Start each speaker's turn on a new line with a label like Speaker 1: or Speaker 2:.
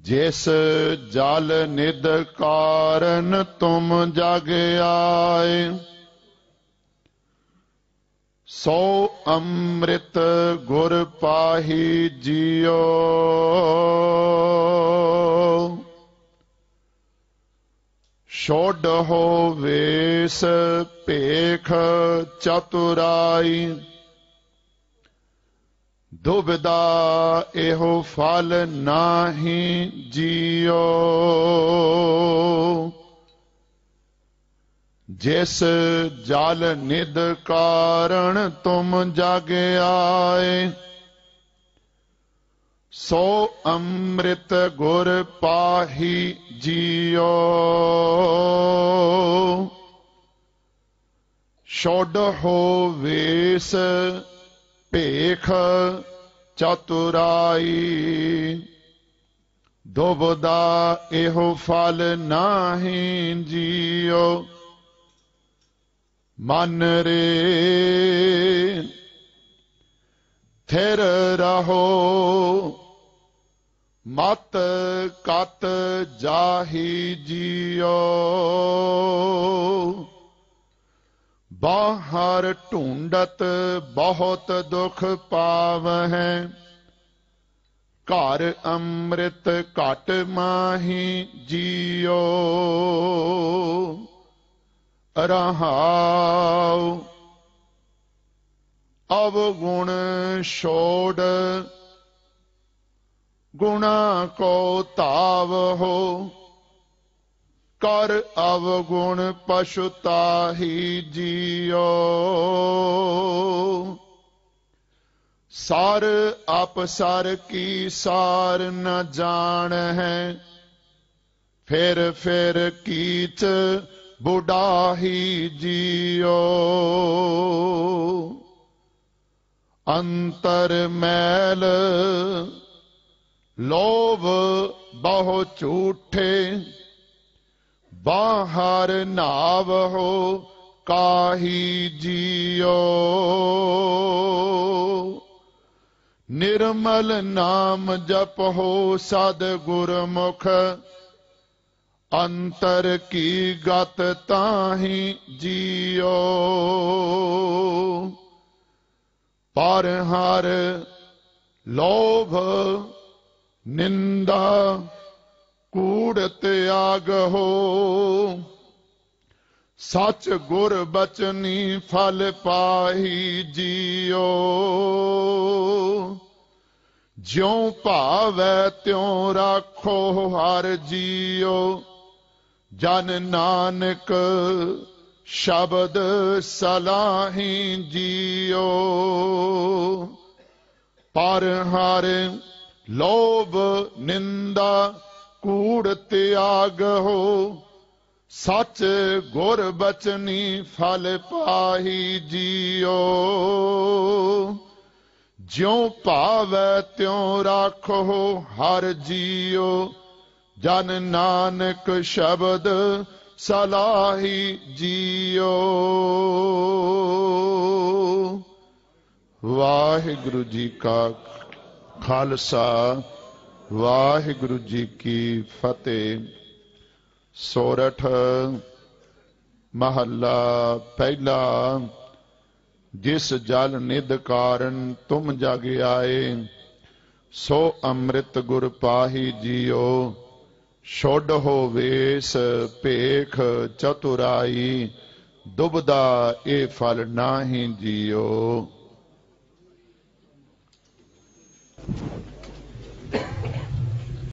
Speaker 1: ਜਿਸ ਜਲ ਨਿਦ ਕਾਰਨ ਤੁਮ ਜਗ ਆਏ, ਸੋ ਅੰਮ੍ਰਿਤ ਗੁਰ ਪਾਹੀ ਜੀਓ। ਛੋੜ ਹੋ ਵੇਸ ਭੇਖ ਚਤੁਰਾਈ ਦੁਬਦਾ ਇਹੋ ਫਲ ਨਾਹੀ ਜੀਓ। ਜਿਸ ਜਲ ਨਿਦ ਕਾਰਣ ਤੁਮ ਜਗ ਆਏ, ਸੋ ਅੰਮ੍ਰਿਤ ਗੁਰ ਪਾਹੀ ਜੀਓ। ਛੋੜ ਹੋ ਵੇਸ ਭੇਖ ਚਤੁਰਾਈ। ਦੁਬਦਾ ਇਹੋ ਫਲ ਨਾਹੀ ਜੀਓ। ਮਨ ਰੇ ਥਿਰ ਰਹੋ। ਮਤ ਕਤ ਜਾਹੀ ਜੀਓ। ਬਾਹਰ ਢੂੰਡਤ ਬਹੁਤ ਦੁਖ ਪਾਵਹਿ। ਘਰ ਅੰਮ੍ਰਿਤ ਘਟ ਮਾਹੀ ਜੀਓ। ਰਹਾਉ ਅਵਗੁਣ ਛੋੜ। ਗੁਣਾ ਕੋ ਤਾਵ ਹੋ कर अवगुण पशुता ही जियो। सार अपसर की सार न जान है, फिर फिर कीच बुढ़ा ही जियो। अंतर मैल लोभ बहु झूठे ਬਾਹਰ ਨਾਵ ਹੋ, ਕਾਹੀ ਜੀਓ। ਨਿਰਮਲ ਨਾਮ ਜਪ ਹੋ ਸਦ ਗੁਰਮੁਖ, ਅੰਤਰ ਕੀ ਗਤ ਤਾਹੀ ਜੀਓ। ਪਰ ਹਰ ਲੋਭ, ਨਿੰਦਾ ਕੂੜ ਤਿਆਗ ਹੋ। ਸਚ ਗੁਰ ਬਚਨੀ ਫਲ ਪਾਹੀ ਜੀਓ। ਜਿਉ ਭਾਵੈ ਤਿਉ ਰਾਖੋ ਹਰ ਜੀਓ। ਜਨ ਨਾਨਕ ਸ਼ਬਦ ਸਲਾਹੀ ਜੀਓ। ਪਰ ਹਰ ਲੋਭ ਨਿੰਦਾ ਕੂੜ ਤਿਆਗ ਹੋ, ਸਚ ਗੁਰ ਬਚਨੀ ਫਲ ਪਾਹੀ ਜੀਓ। ਜਿਉ ਭਾਵੈ ਤਿਉ ਰਾਖੋ ਹਰ ਜੀਓ, ਜਨ ਨਾਨਕ ਸ਼ਬਦ ਸਲਾਹੀ ਜੀਓ। ਵਾਹਿਗੁਰੂ ਜੀ ਕਾ ਖਾਲਸਾ। ਵਾਹਿਗੁਰੂ ਜੀ ਕੀ ਫਤਿਹ। ਸੋਰਠ ਮਹੱਲਾ ਪਹਿਲਾ, ਜਿਸ ਜਲ ਨਿਧ ਕਾਰਨ ਤੁਮ ਜਗ ਆਏ, ਸੋ ਅੰਮ੍ਰਿਤ ਗੁਰ ਪਾਹੀ ਜੀਓ, ਛੋਡ ਹੋ ਵੇਸ ਭੇਖ ਚਤੁਰਾਈ, ਦੁਬਦਾ ਇਹ ਫਲ ਨਾਹੀ ਜੀਓ।